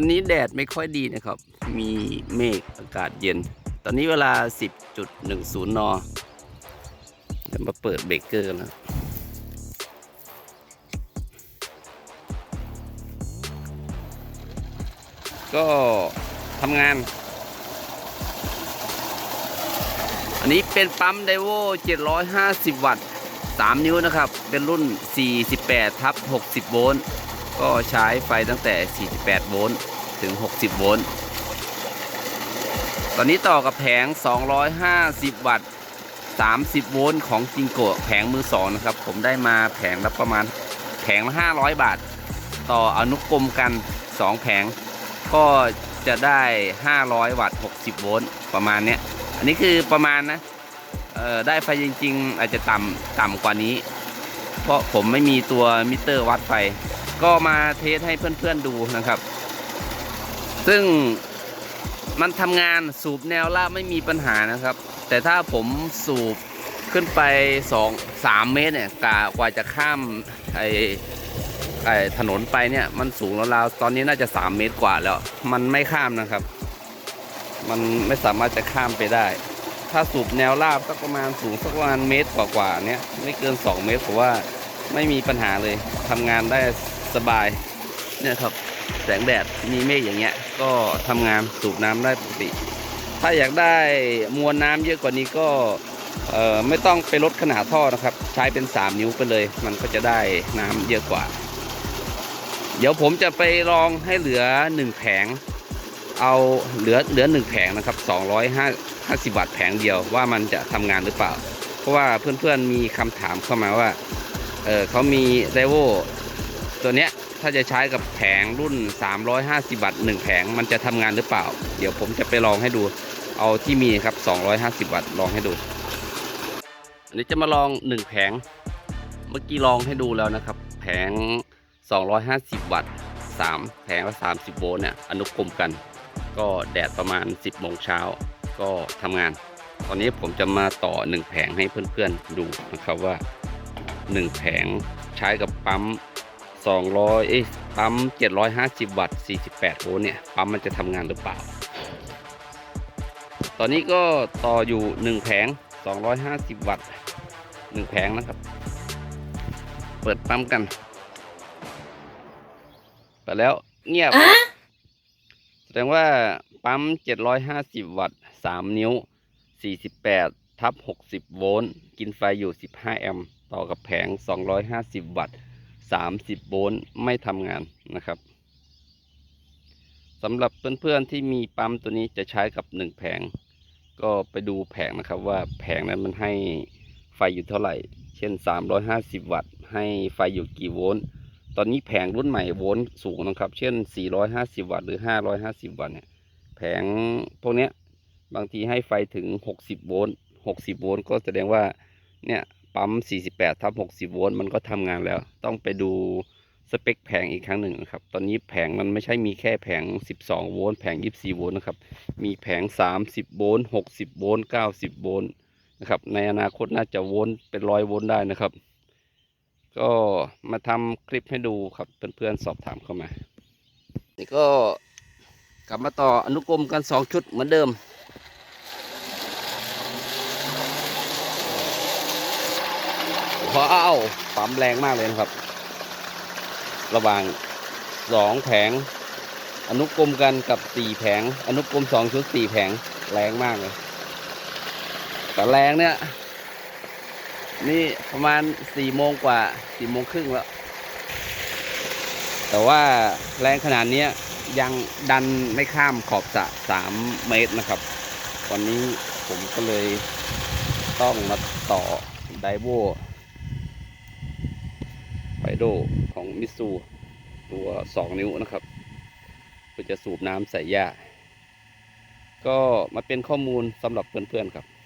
วันนี้แดดไม่ค่อยดีนะครับ มีเมฆอากาศเย็น ตอนนี้เวลา 10.10นจะมาเปิดเบรกเกอร์แล้วก็ทำงาน อันนี้เป็นปั๊มไดโว750 วัตต์ 3 นิ้วนะครับ เป็นรุ่น 48ทับ60 โวลต์ ก็ใช้ไฟตั้งแต่ 48 โวลต์ถึง 60 โวลต์ ตอนนี้ต่อกับแผง 250 วัตต์ 30 โวลต์ของจิงโกะแผงมือสองนะครับ ผมได้มาแผงละประมาณแผงละ500 บาท ต่ออนุกรมกัน 2 แผง ก็จะได้ 500 วัตต์ 60 โวลต์ประมาณเนี้ย อันนี้คือประมาณนะเออได้ไฟจริง ๆ อาจจะต่ำต่ำกว่านี้ เพราะผมไม่มีตัวมิเตอร์วัดไฟ ก็มาเทสให้เพื่อนๆดูนะครับ ซึ่งมันทำงานสูบแนวล่าบไม่มีปัญหานะครับ แต่ถ้าผมสูบขึ้นไป2 3เมตรเนี่ยกว่ากว่าจะข้ามไอไอถนนไปเนี่ยมันสูงราวๆตอนนี้น่าจะ 3 เมตรกว่าแล้ว มันไม่ข้ามนะครับ มันไม่สามารถจะข้ามไปได้ ถ้าสูบแนวราบสักประมาณสูงสักประมาณเมตรกว่าๆเนี่ยไม่เกิน 2 เมตรผมว่าไม่มีปัญหาเลยทำงานได้ สบายเนี่ยครับแสงแดดมีเมฆอย่างเงี้ย ก็ทำงานสูบน้ำได้ปกติ ถ้าอยากได้มวลน้ำเยอะกว่านี้ก็ไม่ต้องไปลดขนาดท่อนะครับ ใช้เป็น 3 นิ้วไปเลย มันก็จะได้น้ำเยอะกว่า เดี๋ยวผมจะไปลองให้เหลือ 1 แผง เอาเหลือเหลือหนึ่งแผงนะครับ 250บาทแผงเดียวว่ามันจะทำงานหรือเปล่า เพราะว่าเพื่อนๆมีคำถามเข้ามาว่าเเขามีไดโว ตัวเนี้ยถ้าจะใช้กับแผงรุ่น 350บาทหนึ่งแผงมันจะทำงานหรือเปล่า เดี๋ยวผมจะไปลองให้ดู เอาที่มีครับ 250บาทลองให้ดูอันนี้จะมาลองหนึ่งแผง เมื่อกี้ลองให้ดูแล้วนะครับ แผง 250 วัตต์3แผงละ30 โวลต์เนี่ยอนุกรมกัน ก็แดดประมาณ 10โมงเช้าก็ทำงาน ตอนนี้ผมจะมาต่อ 1 แผงให้เพื่อนๆดูนะครับว่า 1 แผงใช้กับปั๊ม 200เอ้ยปั๊ม 750 วัตต์ 48 โวลต์เนี่ย ปั๊มมันจะทำงานหรือเปล่า ตอนนี้ก็ต่ออยู่ 1 แผง 250 วัตต์ 1 แผงนะครับ เปิดปั๊มกันไปแล้วเงียบ แสดงว่าปั๊ม 750 วัตต์ 3 นิ้ว 48 ทับ 60 โวลต์ กินไฟอยู่ 15 แอมป์ ต่อกับแผง 250 วัตต์ 30 โวลต์ไม่ทำงานนะครับสำหรับเพื่อนๆที่มีปั๊มตัวนี้จะใช้กับ 1 แผง ก็ไปดูแผงนะครับว่าแผงนั้นมันให้ไฟอยู่เท่าไหร่ เช่น 350 วัตต์ ให้ไฟอยู่กี่โวลต์ ตอนนี้แผงรุ่นใหม่โวลต์สูงนะครับ เช่น 450 วัตต์หรือ 550 วัตต์เนี่ย แผงพวกนี้บางทีให้ไฟถึง 60 โวลต์ 60 โวลต์ก็แสดงว่าเนี่ย ปั๊ม 48ทับ60 โวลต์มันก็ทำงานแล้ว ต้องไปดูสเปคแผงอีกครั้งหนึ่งนะครับ ตอนนี้แผงมันไม่ใช่มีแค่แผง 12 โวลต์แผง 24 โวลต์นะครับ มีแผง 30 โวลต์ 60 โวลต์ 90 โวลต์นะครับ ในอนาคตน่าจะโวลต์เป็นร้อยโวลต์ได้นะครับ ก็มาทำคลิปให้ดูครับเพื่อนๆสอบถามเข้ามา นี่ก็กลับมาต่ออนุกรมกันสองชุดเหมือนเดิม ว้าวปั๊มแรงมากเลยนะครับ ระหว่างสองแผง อนุกรมกันกับสี่แผง อนุกรมสองชุดสี่แผงแรงมากเลย แต่แรงเนี่ย นี่ประมาณสี่โมงกว่าสี่โมงครึ่งแล้ว แต่ว่าแรงขนาดนี้ยังดันไม่ข้ามขอบสะสามเมตรนะครับ วันนี้ผมก็เลยต้องมาต่อไดโว โดของมิสซูตัวสองนิ้วนะครับเพื่อจะสูบน้ำใส่หญ้า ก็มาเป็นข้อมูลสำหรับเพื่อนๆครับ